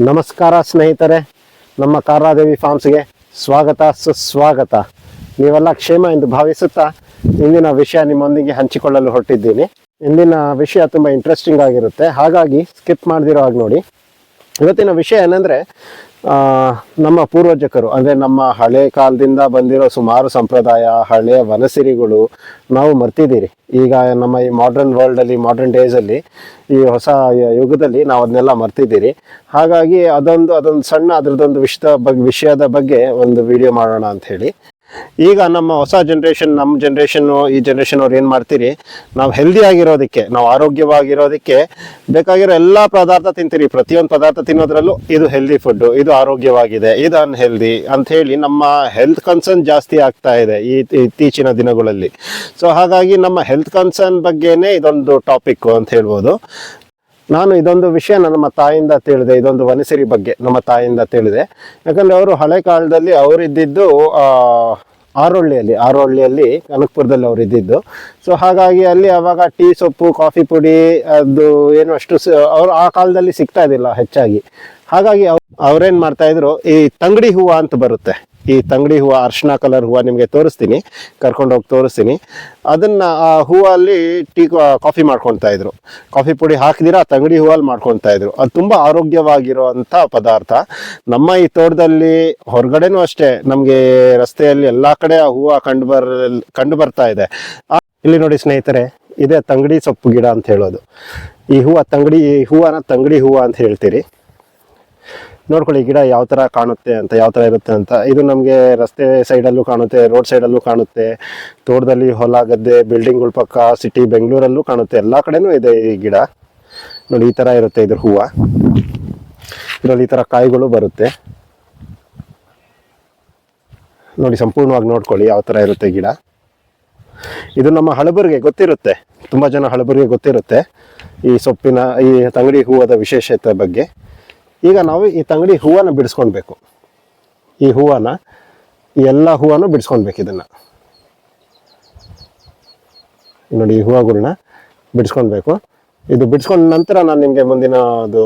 ನಮಸ್ಕಾರ ಸ್ನೇಹಿತರೆ, ನಮ್ಮ ಕಾರಾದೇವಿ ಫಾರ್ಮ್ಸ್ಗೆ ಸ್ವಾಗತ, ಸುಸ್ವಾಗತ. ನೀವೆಲ್ಲ ಕ್ಷೇಮ ಎಂದು ಭಾವಿಸುತ್ತಾ ಇಂದಿನ ವಿಷಯ ನಿಮ್ಮೊಂದಿಗೆ ಹಂಚಿಕೊಳ್ಳಲು ಹೊರಟಿದ್ದೀನಿ. ಇಂದಿನ ವಿಷಯ ತುಂಬ ಇಂಟ್ರೆಸ್ಟಿಂಗ್ ಆಗಿರುತ್ತೆ. ಹಾಗಾಗಿ ಸ್ಕಿಪ್ ಮಾಡದಿರೋ ಹಾಗೆ ನೋಡಿ. ಇವತ್ತಿನ ವಿಷಯ ಏನಂದ್ರೆ ನಮ್ಮ ಪೂರ್ವಜಕರು, ಅಂದ್ರೆ ನಮ್ಮ ಹಳೆ ಕಾಲದಿಂದ ಬಂದಿರೋ ಸುಮಾರು ಸಂಪ್ರದಾಯ ಹಳೆಯ ವನಸಿರಿಗಳು ನಾವು ಮರ್ತಿದ್ದೀರಿ. ಈಗ ನಮ್ಮ ಈ ಮಾಡ್ರನ್ ವರ್ಲ್ಡ್ ಅಲ್ಲಿ ಡೇಸಲ್ಲಿ ಈ ಹೊಸ ಯುಗದಲ್ಲಿ ನಾವು ಅದನ್ನೆಲ್ಲ ಮರ್ತಿದ್ದೀರಿ. ಹಾಗಾಗಿ ಅದೊಂದು ಅದೊಂದು ಸಣ್ಣ, ಅದ್ರದ್ದೊಂದು ವಿಷದ ಬಗ್ಗೆ ವಿಷಯದ ಬಗ್ಗೆ ಒಂದು ವಿಡಿಯೋ ಮಾಡೋಣ ಅಂತ ಹೇಳಿ. ಈಗ ನಮ್ಮ ಹೊಸ ಜನ್ರೇಷನ್ ನಮ್ಮ ಜನ್ರೇಷನ್ನು ಈ ಜನ್ರೇಷನ್ ಅವ್ರು ಏನು ಮಾಡ್ತೀರಿ? ನಾವು ಹೆಲ್ದಿ ಆಗಿರೋದಕ್ಕೆ, ನಾವು ಆರೋಗ್ಯವಾಗಿರೋದಕ್ಕೆ ಬೇಕಾಗಿರೋ ಎಲ್ಲ ಪದಾರ್ಥ ತಿಂತೀರಿ. ಪ್ರತಿಯೊಂದು ಪದಾರ್ಥ ತಿನ್ನೋದ್ರಲ್ಲೂ ಇದು ಹೆಲ್ದಿ ಫುಡ್ ಇದು ಆರೋಗ್ಯವಾಗಿದೆ, ಇದು ಅನ್ಹೆಲ್ದಿ ಅಂತ ಹೇಳಿ ನಮ್ಮ ಹೆಲ್ತ್ ಕನ್ಸರ್ನ್ ಜಾಸ್ತಿ ಆಗ್ತಾ ಇದೆ ಈ ಇತ್ತೀಚಿನ ದಿನಗಳಲ್ಲಿ. ಸೊ ಹಾಗಾಗಿ ನಮ್ಮ ಹೆಲ್ತ್ ಕನ್ಸರ್ನ್ ಬಗ್ಗೆನೇ ಇದೊಂದು ಟಾಪಿಕ್ ಅಂತ ಹೇಳ್ಬೋದು. ನಾನು ಇದೊಂದು ವಿಷಯ ನಮ್ಮ ತಾಯಿಯಿಂದ ತಿಳಿದೆ, ಇದೊಂದು ವನಸಿರಿ ಬಗ್ಗೆ ನಮ್ಮ ತಾಯಿಯಿಂದ ತಿಳಿದೆ. ಯಾಕಂದ್ರೆ ಅವರು ಹಳೆ ಕಾಲದಲ್ಲಿ ಅವರಿದ್ದಿದ್ದು ಆರೊಳ್ಳಿಯಲ್ಲಿ ಆರೊಳ್ಳಿಯಲ್ಲಿ ಕನಕಪುರದಲ್ಲಿ ಅವರು ಇದ್ದಿದ್ದು. ಸೊ ಹಾಗಾಗಿ ಅಲ್ಲಿ ಅವಾಗ ಟೀ ಸೊಪ್ಪು, ಕಾಫಿ ಪುಡಿ, ಅದು ಏನು ಅಷ್ಟು ಅವರು ಆ ಕಾಲದಲ್ಲಿ ಸಿಗ್ತಾ ಇದ್ದಿಲ್ಲ ಹೆಚ್ಚಾಗಿ. ಹಾಗಾಗಿ ಅವ್- ಅವ್ರೇನ್ ಮಾಡ್ತಾ ಇದ್ರು, ಈ ತಂಗಡಿ ಹೂವು ಅಂತ ಬರುತ್ತೆ. ಈ ತಂಗಡಿ ಹೂವು, ಅರ್ಶಿನ ಕಲರ್ ಹೂವು ನಿಮಗೆ ತೋರಿಸ್ತೀನಿ. ಕರ್ಕೊಂಡು ಹೋಗಿ ತೋರಿಸ್ತೀನಿ. ಅದನ್ನ ಆ ಹೂವಲ್ಲಿ ಟೀ ಕಾಫಿ ಮಾಡ್ಕೊಳ್ತಾ ಇದ್ರು. ಕಾಫಿ ಪುಡಿ ಹಾಕಿದಿರ ಆ ತಂಗಡಿ ಹೂವಲ್ಲಿ ಮಾಡ್ಕೊಳ್ತಾ ಇದ್ರು. ಅದು ತುಂಬಾ ಆರೋಗ್ಯವಾಗಿರುವಂತ ಪದಾರ್ಥ. ನಮ್ಮ ಈ ತೋಟದಲ್ಲಿ ಹೊರಗಡೆನೂ ಅಷ್ಟೇ, ನಮಗೆ ರಸ್ತೆಯಲ್ಲಿ ಎಲ್ಲಾ ಕಡೆ ಆ ಹೂವು ಕಂಡು ಬರ್ ಕಂಡು ಬರ್ತಾ ಇದೆ. ಇಲ್ಲಿ ನೋಡಿ ಸ್ನೇಹಿತರೆ, ಇದೆ ತಂಗಡಿ ಸೊಪ್ಪು ಗಿಡ ಅಂತ ಹೇಳೋದು. ಈ ಹೂವು ತಂಗಡಿ ಈ ಹೂವನ ತಂಗಡಿ ಹೂವು ಅಂತ ಹೇಳ್ತೀರಿ. ನೋಡ್ಕೊಳ್ಳಿ, ಗಿಡ ಯಾವ ಥರ ಕಾಣುತ್ತೆ ಅಂತ, ಯಾವ ಥರ ಇರುತ್ತೆ ಅಂತ. ಇದು ನಮಗೆ ರಸ್ತೆ ಸೈಡಲ್ಲೂ ಕಾಣುತ್ತೆ ರೋಡ್ ಸೈಡಲ್ಲೂ ಕಾಣುತ್ತೆ. ತೋಟದಲ್ಲಿ ಹೊಲ, ಗದ್ದೆ ಬಿಲ್ಡಿಂಗ್ಗಳ ಪಕ್ಕ ಸಿಟಿ ಬೆಂಗಳೂರಲ್ಲೂ ಕಾಣುತ್ತೆ. ಎಲ್ಲ ಕಡೆನೂ ಇದೆ ಈ ಗಿಡ. ನೋಡಿ, ಈ ಥರ ಇರುತ್ತೆ ಇದ್ರ ಹೂವು. ಇದರಲ್ಲಿ ಈ ಥರ ಕಾಯಿಗಳು ಬರುತ್ತೆ. ನೋಡಿ, ಸಂಪೂರ್ಣವಾಗಿ ನೋಡ್ಕೊಳ್ಳಿ ಯಾವ ಥರ ಇರುತ್ತೆ ಗಿಡ. ಇದು ನಮ್ಮ ಹಳಬರಿಗೆ ಗೊತ್ತಿರುತ್ತೆ. ತುಂಬ ಜನ ಹಳಬರಿಗೆ ಗೊತ್ತಿರುತ್ತೆ ಈ ಸೊಪ್ಪಿನ, ಈ ತಂಗಡಿ ಹೂವದ ವಿಶೇಷತೆ ಬಗ್ಗೆ. ಈಗ ನಾವು ಈ ತಂಗಡಿ ಹೂವನ್ನು ಬಿಡಿಸ್ಕೊಳ್ಬೇಕು. ಈ ಹೂವನ್ನು ಎಲ್ಲ ಹೂವನ್ನು ಬಿಡಿಸ್ಕೊಳ್ಬೇಕು ಇದನ್ನು. ನೋಡಿ ಈ ಹೂವುಗಳನ್ನ ಬಿಡಿಸ್ಕೊಳ್ಬೇಕು. ಇದು ಬಿಡಿಸ್ಕೊಂಡ ನಂತರ ನಾನು ನಿಮಗೆ ಮುಂದಿನ ಅದು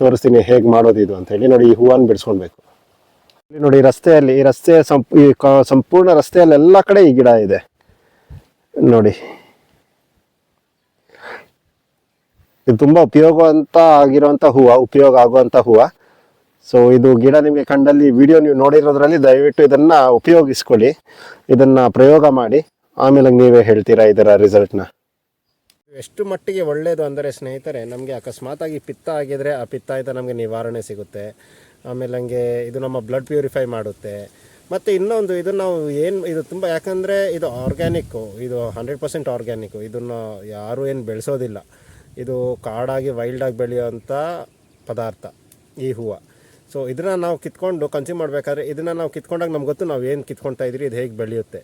ತೋರಿಸ್ತೀನಿ ಹೇಗೆ ಮಾಡೋದು ಇದು ಅಂತ ಹೇಳಿ. ನೋಡಿ ಈ ಹೂವನ್ನು ಬಿಡಿಸ್ಕೊಳ್ಬೇಕು. ಇಲ್ಲಿ ನೋಡಿ ರಸ್ತೆಯಲ್ಲಿ, ಈ ರಸ್ತೆಯ ಸಂಪ್, ಈ ಸಂಪೂರ್ಣ ರಸ್ತೆಯಲ್ಲಿ ಎಲ್ಲ ಕಡೆ ಈ ಗಿಡ ಇದೆ. ನೋಡಿ. ಇದು ತುಂಬಾ ಉಪಯೋಗ ಅಂತ ಆಗಿರುವಂತ ಹೂವು, ಉಪಯೋಗ ಆಗುವಂಥ ಹೂವು. ಸೊ ಇದು ಗಿಡ ನಿಮಗೆ ಕಂಡಲ್ಲಿ ವಿಡಿಯೋ ನೀವು ನೋಡಿರೋದ್ರಲ್ಲಿ ದಯವಿಟ್ಟು ಇದನ್ನ ಉಪಯೋಗಿಸ್ಕೊಳ್ಳಿ. ಇದನ್ನ ಪ್ರಯೋಗ ಮಾಡಿ. ಆಮೇಲೆ ನೀವೇ ಹೇಳ್ತೀರಾ ಇದರ ರಿಸಲ್ಟ್ನ ಎಷ್ಟು ಮಟ್ಟಿಗೆ ಒಳ್ಳೆಯದು ಅಂದರೆ ಸ್ನೇಹಿತರೆ, ನಮಗೆ ಅಕಸ್ಮಾತಾಗಿ ಪಿತ್ತ ಆಗಿದ್ರೆ ಆ ಪಿತ್ತಾಯಿಂದ ನಮಗೆ ನಿವಾರಣೆ ಸಿಗುತ್ತೆ. ಆಮೇಲೆ ಹಂಗೆ ಇದು ನಮ್ಮ ಬ್ಲಡ್ ಪ್ಯೂರಿಫೈ ಮಾಡುತ್ತೆ. ಮತ್ತು ಇನ್ನೊಂದು, ಇದು ನಾವು ಏನು, ಇದು ತುಂಬ, ಯಾಕಂದರೆ ಇದು ಆರ್ಗ್ಯಾನಿಕ್ಕು ಇದು ಹಂಡ್ರೆಡ್ ಪರ್ಸೆಂಟ್ ಆರ್ಗ್ಯಾನಿಕ್ಕು ಇದನ್ನು ಯಾರೂ ಏನು ಬೆಳೆಸೋದಿಲ್ಲ. ಇದು ಕಾಡಾಗಿ ವೈಲ್ಡಾಗಿ ಬೆಳೆಯುವಂಥ ಪದಾರ್ಥ, ಈ ಹೂವು. ಸೊ ಇದನ್ನು ನಾವು ಕಿತ್ಕೊಂಡು ಕನ್ಸ್ಯೂಮ್ ಮಾಡಬೇಕಾದ್ರೆ ಇದನ್ನು ನಾವು ಕಿತ್ಕೊಂಡಾಗ ನಮ್ಗೆ ಗೊತ್ತು ನಾವು ಏನು ಕಿತ್ಕೊಳ್ತಾ ಇದ್ರಿ, ಇದು ಹೇಗೆ ಬೆಳೆಯುತ್ತೆ.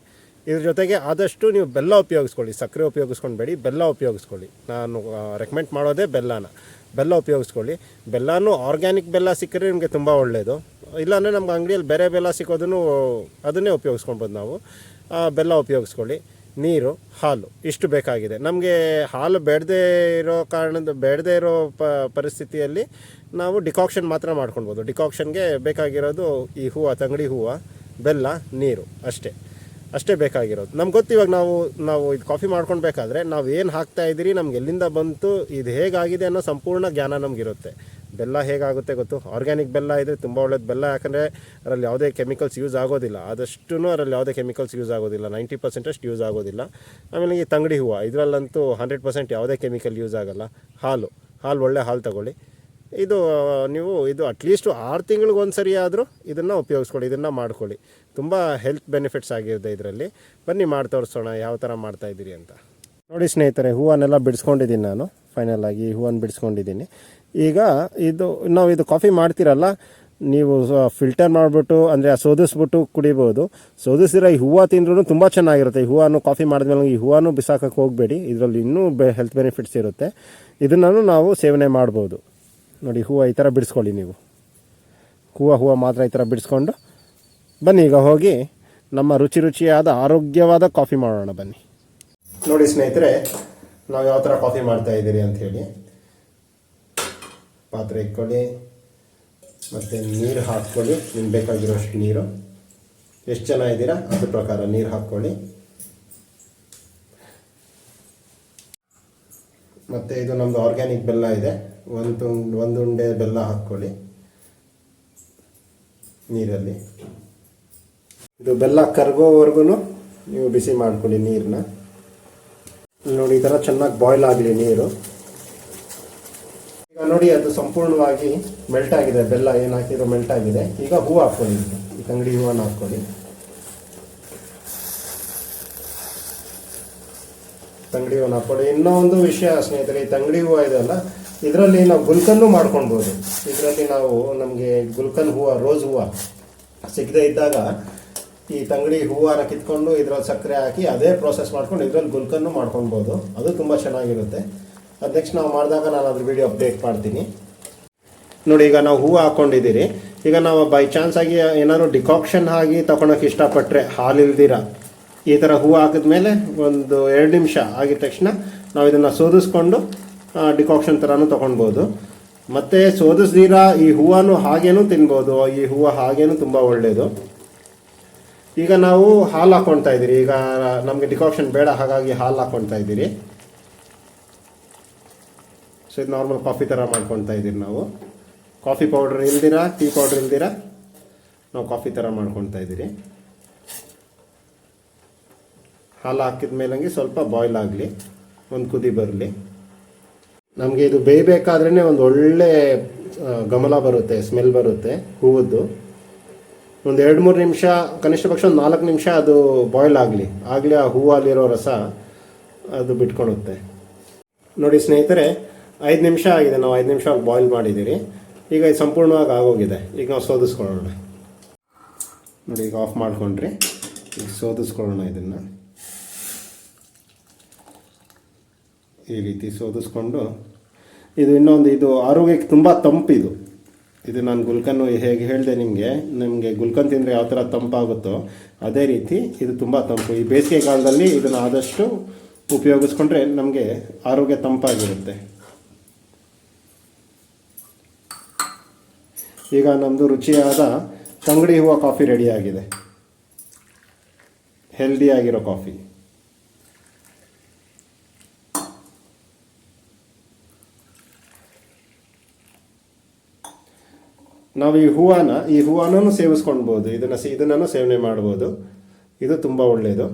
ಇದ್ರ ಜೊತೆಗೆ ಆದಷ್ಟು ನೀವು ಬೆಲ್ಲ ಉಪಯೋಗಿಸ್ಕೊಳ್ಳಿ ಸಕ್ಕರೆ ಉಪಯೋಗಿಸ್ಕೊಂಡ್ಬೇಡಿ, ಬೆಲ್ಲ ಉಪಯೋಗಿಸ್ಕೊಳ್ಳಿ. ನಾನು ರೆಕಮೆಂಡ್ ಮಾಡೋದೇ ಬೆಲ್ಲನ. ಬೆಲ್ಲ ಉಪಯೋಗಿಸ್ಕೊಳ್ಳಿ. ಬೆಲ್ಲನೂ ಆರ್ಗ್ಯಾನಿಕ್ ಬೆಲ್ಲ ಸಿಕ್ಕರೆ ನಿಮಗೆ ತುಂಬ ಒಳ್ಳೆಯದು ಇಲ್ಲಾಂದರೆ ನಮ್ಗೆ ಅಂಗಡಿಯಲ್ಲಿ ಬೇರೆ ಬೆಲ್ಲ ಸಿಕ್ಕೋದನ್ನು ಅದನ್ನೇ ಉಪಯೋಗಿಸ್ಕೊಳ್ಬೋದು ನಾವು. ಬೆಲ್ಲ ಉಪಯೋಗಿಸ್ಕೊಳ್ಳಿ. ನೀರು, ಹಾಲು, ಇಷ್ಟು ಬೇಕಾಗಿದೆ. ನಮಗೆ ಹಾಲು ಬೇಡದೇ ಇರೋ ಕಾರಣದ ಬೇಡದೇ ಇರೋ ಪ, ಪರಿಸ್ಥಿತಿಯಲ್ಲಿ ನಾವು ಡಿಕಾಕ್ಷನ್ ಮಾತ್ರ ಮಾಡ್ಕೊಳ್ಬೋದು. ಡಿಕಾಕ್ಷನ್ಗೆ ಬೇಕಾಗಿರೋದು ಈ ಹೂವು, ತಂಗಡಿ ಹೂವು, ಬೆಲ್ಲ, ನೀರು ಅಷ್ಟೇ. ಅಷ್ಟೇ ಬೇಕಾಗಿರೋದು. ನಮ್ಗೆ ಗೊತ್ತು ಇವಾಗ ನಾವು ನಾವು ಇದು ಕಾಫಿ ಮಾಡ್ಕೊಳ್ಬೇಕಾದ್ರೆ ನಾವು ಏನು ಹಾಕ್ತಾ ಇದ್ದೀರಿ, ನಮ್ಗೆ ಎಲ್ಲಿಂದ ಬಂತು, ಇದು ಹೇಗಾಗಿದೆ ಅನ್ನೋ ಸಂಪೂರ್ಣ ಜ್ಞಾನ ನಮಗಿರುತ್ತೆ. ಬೆಲ್ಲ ಹೇಗಾಗುತ್ತೆ ಗೊತ್ತು? ಆರ್ಗ್ಯಾನಿಕ್ ಬೆಲ್ಲ ಇದ್ದರೆ ತುಂಬ ಒಳ್ಳೇದು ಬೆಲ್ಲ. ಯಾಕಂದರೆ ಅದರಲ್ಲಿ ಯಾವುದೇ ಕೆಮಿಕಲ್ಸ್ ಯೂಸ್ ಆಗೋದಿಲ್ಲ. ಆದಷ್ಟು ಅದರಲ್ಲಿ ಯಾವುದೇ ಕೆಮಿಕಲ್ಸ್ ಯೂಸ್ ಆಗೋದಿಲ್ಲ. ನೈಂಟಿ ಪರ್ಸೆಂಟ್ ಅಷ್ಟು ಯೂಸ್ ಆಗೋದಿಲ್ಲ. ಆಮೇಲೆ ಈ ತಂಗಡಿ ಹೂವು, ಇದರಲ್ಲಂತೂ ಹಂಡ್ರೆಡ್ ಪರ್ಸೆಂಟ್ ಯಾವುದೇ ಕೆಮಿಕಲ್ ಯೂಸ್ ಆಗೋಲ್ಲ. ಹಾಲು ಹಾಲು ಒಳ್ಳೆ ಹಾಲು ತಗೊಳ್ಳಿ. ಇದು, ನೀವು ಇದು ಅಟ್ಲೀಸ್ಟು ಆರು ತಿಂಗಳಿಗೆ ಒಂದು ಸರಿ ಆದರೂ ಇದನ್ನು ಉಪಯೋಗಿಸ್ಕೊಳ್ಳಿ, ಇದನ್ನು ಮಾಡ್ಕೊಳ್ಳಿ. ತುಂಬ ಹೆಲ್ತ್ ಬೆನಿಫಿಟ್ಸ್ ಆಗಿರುತ್ತೆ ಇದರಲ್ಲಿ. ಬನ್ನಿ ಮಾಡಿ ತೋರಿಸೋಣ, ಯಾವ ಥರ ಮಾಡ್ತಾ ಇದ್ದೀರಿ ಅಂತ. ನೋಡಿ ಸ್ನೇಹಿತರೆ, ಹೂವನ್ನೆಲ್ಲ ಬಿಡಿಸ್ಕೊಂಡಿದ್ದೀನಿ ನಾನು. ಫೈನಲ್ ಆಗಿ ಹೂವನ್ನು ಬಿಡಿಸ್ಕೊಂಡಿದ್ದೀನಿ. ಈಗ ಇದು, ನಾವು ಇದು ಕಾಫಿ ಮಾಡ್ತೀರಲ್ಲ, ನೀವು ಫಿಲ್ಟರ್ ಮಾಡಿಬಿಟ್ಟು, ಅಂದರೆ ಸೋದಿಸ್ಬಿಟ್ಟು ಕುಡಿಬೋದು. ಸೋದಿಸಿದ್ರೆ ಈ ಹೂವು ತಿಂದ್ರೂ ತುಂಬ ಚೆನ್ನಾಗಿರುತ್ತೆ. ಈ ಹೂವನ್ನು ಕಾಫಿ ಮಾಡಿದ್ಮೇಲೆ ಈ ಹೂವನ್ನು ಬಿಸಾಕಕ್ಕೆ ಹೋಗಬೇಡಿ. ಇದರಲ್ಲಿ ಇನ್ನೂ ಬೆ ಹೆಲ್ತ್ ಬೆನಿಫಿಟ್ಸ್ ಇರುತ್ತೆ. ಇದನ್ನು ನಾವು ಸೇವನೆ ಮಾಡ್ಬೋದು. ನೋಡಿ, ಹೂವು ಈ ಥರ ಬಿಡಿಸ್ಕೊಳ್ಳಿ ನೀವು. ಹೂವು ಹೂವು ಮಾತ್ರ ಈ ಥರ ಬಿಡಿಸ್ಕೊಂಡು ಬನ್ನಿ, ಈಗ ಹೋಗಿ ನಮ್ಮ ರುಚಿ ರುಚಿಯಾದ ಆರೋಗ್ಯವಾದ ಕಾಫಿ ಮಾಡೋಣ ಬನ್ನಿ. ನೋಡಿ ಸ್ನೇಹಿತರೆ, ನಾವು ಯಾವ ಥರ ಕಾಫಿ ಮಾಡ್ತಾ ಇದ್ದೀರಿ ಅಂತ ಹೇಳಿ. ಪಾತ್ರೆ ಇಟ್ಕೊಳ್ಳಿ ಮತ್ತು ನೀರು ಹಾಕ್ಕೊಳ್ಳಿ ನಿಮ್ಗೆ ಬೇಕಾಗಿರೋಷ್ಟು ನೀರು. ಎಷ್ಟು ಜನ ಇದ್ದೀರಾ? ಅದ್ರ ಪ್ರಕಾರ ನೀರು ಹಾಕ್ಕೊಳ್ಳಿ. ಮತ್ತು ಇದು ನಮ್ಮದು ಆರ್ಗ್ಯಾನಿಕ್ ಬೆಲ್ಲ ಇದೆ. ಒಂದು ಒಂದು ಉಂಡೆ ಬೆಲ್ಲ ಹಾಕ್ಕೊಳ್ಳಿ ನೀರಲ್ಲಿ. ಇದು ಬೆಲ್ಲ ಕರಗೋವರೆಗೂ ನೀವು ಬಿಸಿ ಮಾಡ್ಕೊಳ್ಳಿ ನೀರನ್ನ ನೋಡಿ, ಈ ಥರ ಚೆನ್ನಾಗಿ ಬಾಯ್ಲ್ ಆಗಲಿ ನೀರು. ನೋಡಿ, ಅದು ಸಂಪೂರ್ಣವಾಗಿ ಮೆಲ್ಟ್ ಆಗಿದೆ. ಬೆಲ್ಲ ಏನು ಹಾಕಿರೋ ಮೆಲ್ಟ್ ಆಗಿದೆ. ಈಗ ಹೂವು ಹಾಕ್ಕೊಳ್ಳಿ. ಈ ತಂಗಡಿ ಹೂವನ್ನು ಹಾಕ್ಕೊಳ್ಳಿ. ತಂಗಡಿ ಹೂವನ್ನು ಹಾಕ್ಕೊಳ್ಳಿ. ಇನ್ನೂ ಒಂದು ವಿಷಯ, ಸ್ನೇಹಿತರೆ, ಈ ತಂಗಡಿ ಹೂವು ಇದೆಯಲ್ಲ ಇದರಲ್ಲಿ ನಾವು ಗುಲ್ಕನ್ನು ಮಾಡ್ಕೊಳ್ಬೋದು. ಇದರಲ್ಲಿ ನಾವು ನಮಗೆ ಗುಲ್ಕನ್ ಹೂವು, ರೋಸ್ ಹೂವು ಸಿಗದೆ ಇದ್ದಾಗ ಈ ತಂಗಡಿ ಹೂವನ್ನ ಕಿತ್ಕೊಂಡು ಇದರಲ್ಲಿ ಸಕ್ಕರೆ ಹಾಕಿ ಅದೇ ಪ್ರೋಸೆಸ್ ಮಾಡ್ಕೊಂಡು ಇದರಲ್ಲಿ ಗುಲ್ಕನ್ನು ಮಾಡ್ಕೊಳ್ಬೋದು. ಅದು ತುಂಬ ಚೆನ್ನಾಗಿರುತ್ತೆ. ಅದು ನಾವು ಮಾಡಿದಾಗ ನಾನು ಅದ್ರ ವಿಡಿಯೋ ಅಪ್ಡೇಟ್ ಮಾಡ್ತೀನಿ. ನೋಡಿ, ಈಗ ನಾವು ಹೂವು ಹಾಕ್ಕೊಂಡಿದ್ದೀರಿ ಈಗ ನಾವು ಬೈ ಚಾನ್ಸ್ ಆಗಿ ಏನಾದ್ರು ಡಿಕಾಕ್ಷನ್ ಆಗಿ ತಗೊಳಕ್ಕೆ ಇಷ್ಟಪಟ್ಟರೆ ಹಾಲು ಇಲ್ದಿರ? ಈ ಥರ ಹೂವು ಹಾಕಿದ್ಮೇಲೆ ಒಂದು ಎರಡು ನಿಮಿಷ ಆಗಿದ ತಕ್ಷಣ ನಾವು ಇದನ್ನು ಸೋದಿಸ್ಕೊಂಡು ಡಿಕಾಕ್ಷನ್ ಥರನೂ ತೊಗೊಳ್ಬೋದು ಮತ್ತು ಸೋದಿಸ್ದಿರ ಈ ಹೂವನ್ನು ಹಾಗೇನೂ ತಿನ್ಬೋದು. ಈ ಹೂವು ಹಾಗೇನೂ ತುಂಬ ಒಳ್ಳೆಯದು ಈಗ ನಾವು ಹಾಲು ಹಾಕ್ಕೊಳ್ತಾ ಇದ್ದೀರಿ. ಈಗ ನಮಗೆ ಡಿಕಾಕ್ಷನ್ ಬೇಡ, ಹಾಗಾಗಿ ಹಾಲು ಹಾಕ್ಕೊಳ್ತಾ ಇದ್ದೀರಿ. ಸೊ ಇದು ನಾರ್ಮಲ್ ಕಾಫಿ ಥರ ಮಾಡ್ಕೊಳ್ತಾ ಇದ್ದೀವಿ ನಾವು. ಕಾಫಿ ಪೌಡರ್ ಇಲ್ದಿರ ಟೀ ಪೌಡರ್ ಇಲ್ದಿರ ನಾವು ಕಾಫಿ ಥರ ಮಾಡ್ಕೊಳ್ತಾ ಇದ್ದೀರಿ ಹಾಲು ಹಾಕಿದ ಮೇಲಂಗೆ ಸ್ವಲ್ಪ ಬಾಯ್ಲ್ ಆಗಲಿ, ಒಂದು ಕುದಿ ಬರಲಿ. ನಮಗೆ ಇದು ಬೇಯಬೇಕಾದ್ರೇ ಒಂದು ಒಳ್ಳೆ ಗಮಲ ಬರುತ್ತೆ ಸ್ಮೆಲ್ ಬರುತ್ತೆ ಹೂವದ್ದು. ಒಂದು ಎರಡು ಮೂರು ನಿಮಿಷ, ಕನಿಷ್ಠ ಪಕ್ಷ ಒಂದು ನಾಲ್ಕು ನಿಮಿಷ ಅದು ಬಾಯ್ಲ್ ಆಗಲಿ. ಆಗಲಿ ಆ ಹೂವಲ್ಲಿರೋ ರಸ ಅದು ಬಿಟ್ಕೊಳುತ್ತೆ. ನೋಡಿ ಸ್ನೇಹಿತರೆ ಐದು ನಿಮಿಷ ಆಗಿದೆ, ನಾವು ಐದು ನಿಮಿಷ ಬಾಯ್ಲ್ ಮಾಡಿದ್ದೀರಿ. ಈಗ ಇದು ಸಂಪೂರ್ಣವಾಗಿ ಆಗೋಗಿದೆ. ಈಗ ನಾವು ಸೋದಿಸ್ಕೊಳ್ಳೋಣ. ನೋಡಿ, ಈಗ ಆಫ್ ಮಾಡ್ಕೊಂಡ್ರಿ. ಈಗ ಸೋದಿಸ್ಕೊಳ್ಳೋಣ ಇದನ್ನು. ಈ ರೀತಿ ಸೋದಿಸ್ಕೊಂಡು, ಇದು ಇನ್ನೊಂದು, ಇದು ಆರೋಗ್ಯಕ್ಕೆ ತುಂಬ ತಂಪಿದು ಇದು. ನಾನು ಗುಲ್ಕನ್ನು ಹೇಗೆ ಹೇಳಿದೆ ನಿಮಗೆ ನಿಮಗೆ ಗುಲ್ಕನ್ ತಿಂದರೆ ಯಾವ ಥರ ತಂಪಾಗುತ್ತೋ ಅದೇ ರೀತಿ ಇದು ತುಂಬ ತಂಪು. ಈ ಬೇಸಿಗೆ ಕಾಲದಲ್ಲಿ ಇದನ್ನು ಆದಷ್ಟು ಉಪಯೋಗಿಸ್ಕೊಂಡ್ರೆ ನಮಗೆ ಆರೋಗ್ಯ ತಂಪಾಗಿರುತ್ತೆ. ಈಗ ನಮ್ಮದು ರುಚಿಯಾದ ತಂಗಡಿ ಹೂವು ಕಾಫಿ ರೆಡಿಯಾಗಿದೆ ಹೆಲ್ದಿಯಾಗಿರೋ ಕಾಫಿ. ನಾವು ಈ ಹೂವನ, ಈ ಹೂವನೂ ಸೇವಿಸ್ಕೊಳ್ಬೋದು. ಇದನ್ನು ಇದನ್ನು ಸೇವನೆ ಮಾಡ್ಬೋದು. ಇದು ತುಂಬ ಒಳ್ಳೆಯದು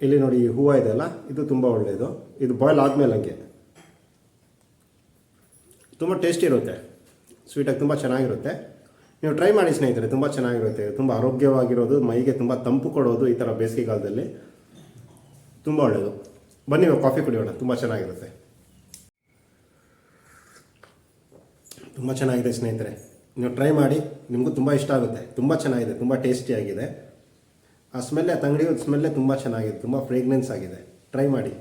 ಇಲ್ಲಿ ನೋಡಿ ಈ ಹೂವು ಇದೆಯಲ್ಲ ಇದು ತುಂಬ ಒಳ್ಳೆಯದು ಇದು ಬಾಯ್ಲ್ ಆದಮೇಲೆ ಹಂಗೆ ತುಂಬ ಟೇಸ್ಟಿ ಇರುತ್ತೆ. ಸ್ವೀಟಾಗಿ ತುಂಬ ಚೆನ್ನಾಗಿರುತ್ತೆ. ನೀವು ಟ್ರೈ ಮಾಡಿ ಸ್ನೇಹಿತರೆ, ತುಂಬ ಚೆನ್ನಾಗಿರುತ್ತೆ. ತುಂಬ ಆರೋಗ್ಯವಾಗಿರೋದು, ಮೈಗೆ ತುಂಬ ತಂಪು ಕೊಡೋದು ಈ ಥರ ಬೇಸಿಗೆಗಾಲದಲ್ಲಿ ತುಂಬ ಒಳ್ಳೆಯದು ಬನ್ನಿ ಕಾಫಿ ಕುಡಿಯೋಣ. ತುಂಬ ಚೆನ್ನಾಗಿರುತ್ತೆ. ತುಂಬ ಚೆನ್ನಾಗಿದೆ ಸ್ನೇಹಿತರೆ. ನೀವು ಟ್ರೈ ಮಾಡಿ, ನಿಮಗೂ ತುಂಬ ಇಷ್ಟ ಆಗುತ್ತೆ. ತುಂಬ ಚೆನ್ನಾಗಿದೆ, ತುಂಬ ಟೇಸ್ಟಿಯಾಗಿದೆ ಆ ಸ್ಮೆಲ್ಲೇ ತಂಗಡಿ ಸ್ಮೆಲ್ಲೆ ತುಂಬ ಚೆನ್ನಾಗಿದೆ, ತುಂಬ ಫ್ರೇಗ್ನೆನ್ಸ್ ಆಗಿದೆ. ಟ್ರೈ ಮಾಡಿ.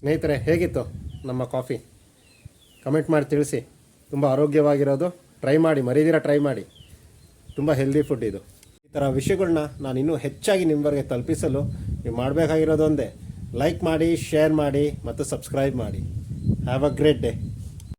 ಸ್ನೇಹಿತರೆ, ಹೇಗಿತ್ತು ನಮ್ಮ ಕಾಫಿ? ಕಮೆಂಟ್ ಮಾಡಿ ತಿಳಿಸಿ. ತುಂಬ ಆರೋಗ್ಯವಾಗಿರೋದು. ಟ್ರೈ ಮಾಡಿ, ಮರೀದಿರ ಟ್ರೈ ಮಾಡಿ. ತುಂಬ ಹೆಲ್ದಿ ಫುಡ್ ಇದು. ಈ ಥರ ವಿಷಯಗಳನ್ನ ನಾನು ಇನ್ನೂ ಹೆಚ್ಚಾಗಿ ನಿಮ್ಮವರೆಗೆ ತಲುಪಿಸಲು ನೀವು ಮಾಡಬೇಕಾಗಿರೋದು ಒಂದೇ. ಲೈಕ್ ಮಾಡಿ ಶೇರ್ ಮಾಡಿ, ಮತ್ತು ಸಬ್ಸ್ಕ್ರೈಬ್ ಮಾಡಿ. Have a great day